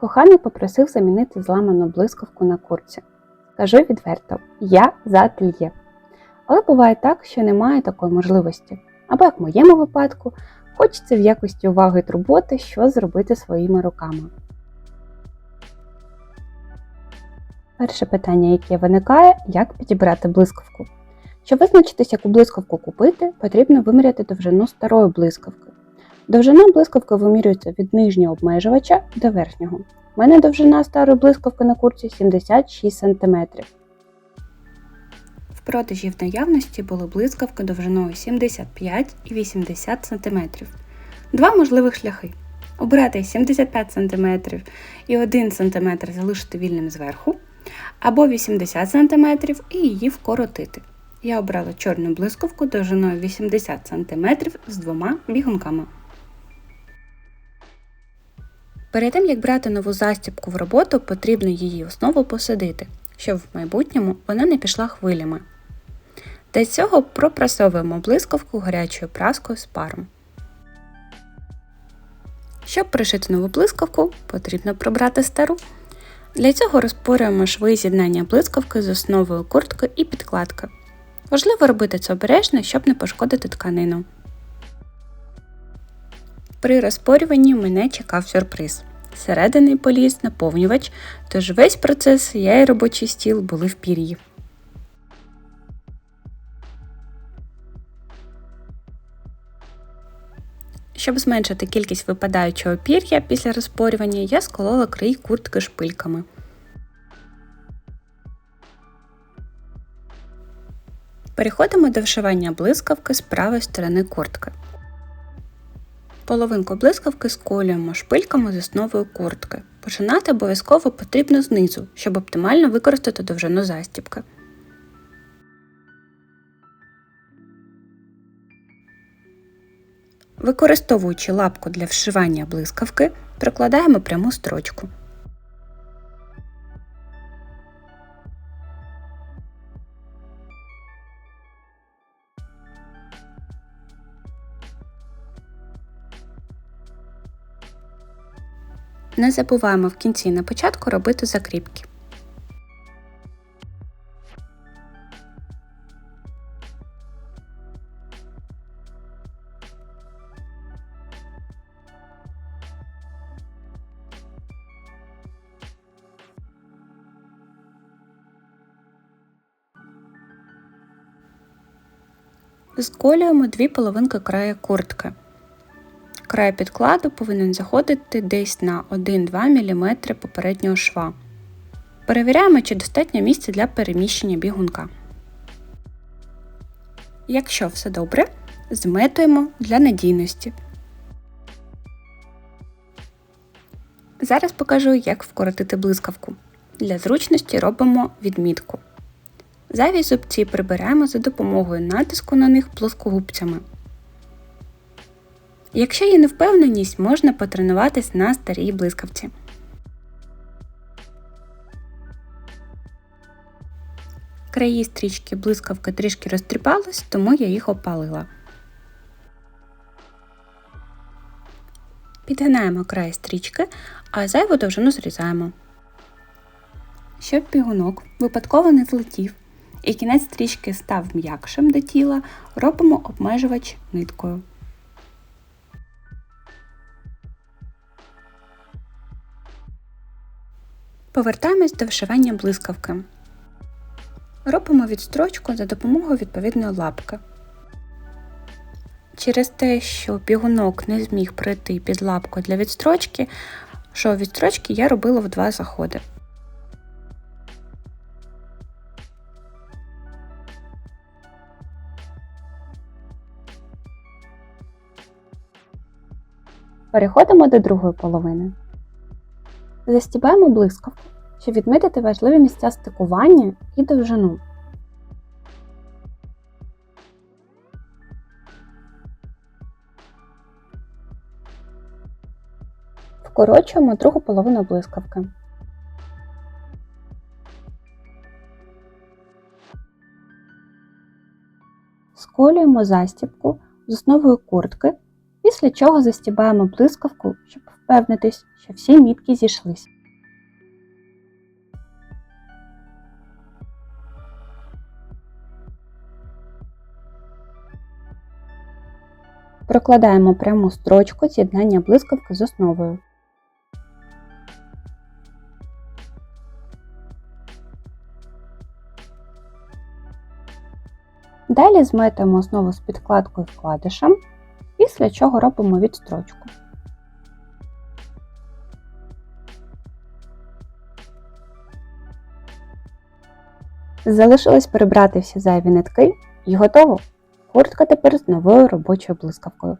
Коханий попросив замінити зламану блискавку на курці. Скажу відверто, я за ательє. Але буває так, що немає такої можливості. Або як в моєму випадку, хочеться в якості уваги й турботи що зробити своїми руками. Перше питання, яке виникає, як підібрати блискавку. Щоб визначитись, яку блискавку купити, потрібно виміряти довжину старої блискавки. Довжина блискавки вимірюється від нижнього обмежувача до верхнього. У мене довжина старої блискавки на курці 76 см. В продажі в наявності були блискавки довжиною 75 і 80 см. Два можливих шляхи. Обрати 75 см і 1 см залишити вільним зверху, або 80 см і її вкоротити. Я обрала чорну блискавку довжиною 80 см з двома бігунками. Перед тим, як брати нову застібку в роботу, потрібно її основу посадити, щоб в майбутньому вона не пішла хвилями. Для цього пропрасовуємо блискавку гарячою праскою з паром. Щоб пришити нову блискавку, потрібно прибрати стару. Для цього розпорюємо шви з'єднання блискавки з основою куртки і підкладки. Важливо робити це обережно, щоб не пошкодити тканину. При розпорюванні мене чекав сюрприз. Всередині поліз наповнювач, тож весь процес я і робочий стіл були в пір'ї. Щоб зменшити кількість випадаючого пір'я після розпорювання, я сколола край куртки шпильками. Переходимо до вшивання блискавки з правої сторони куртки. Половинку блискавки сколюємо шпильками з основою куртки. Починати обов'язково потрібно знизу, щоб оптимально використати довжину застібки. Використовуючи лапку для вшивання блискавки, прокладаємо пряму строчку. Не забуваємо в кінці і на початку робити закріпки. Сколюємо дві половинки края куртки. Край підкладу повинен заходити десь на 1-2 мм попереднього шва. Перевіряємо, чи достатньо місця для переміщення бігунка. Якщо все добре, зметуємо для надійності. Зараз покажу, як вкоротити блискавку. Для зручності робимо відмітку. Зайві зубці прибираємо за допомогою натиску на них плоскогубцями. Якщо є невпевненість, можна потренуватись на старій блискавці. Краї стрічки блискавки трішки розтріпались, тому я їх опалила. Підгинаємо край стрічки, а зайву довжину зрізаємо. Щоб бігунок випадково не злетів і кінець стрічки став м'якшим до тіла, робимо обмежувач ниткою. Повертаємось до вишивання блискавки. Робимо відстрочку за допомогою відповідної лапки. Через те, що бігунок не зміг пройти під лапку для відстрочки, що відстрочки я робила в два заходи. Переходимо до другої половини. Застібаємо блискавку, щоб відмітити важливі місця стикування і довжину. Вкорочуємо другу половину блискавки. Сколюємо застібку з основою куртки після чого застібаємо блискавку, щоб впевнитись, що всі мітки зійшлись. Прокладаємо пряму строчку з'єднання блискавки з основою. Далі зметуємо основу з підкладкою вкладишем, після чого робимо відстрочку. Залишилось перебрати всі зайві нитки і готово! Куртка тепер з новою робочою блискавкою.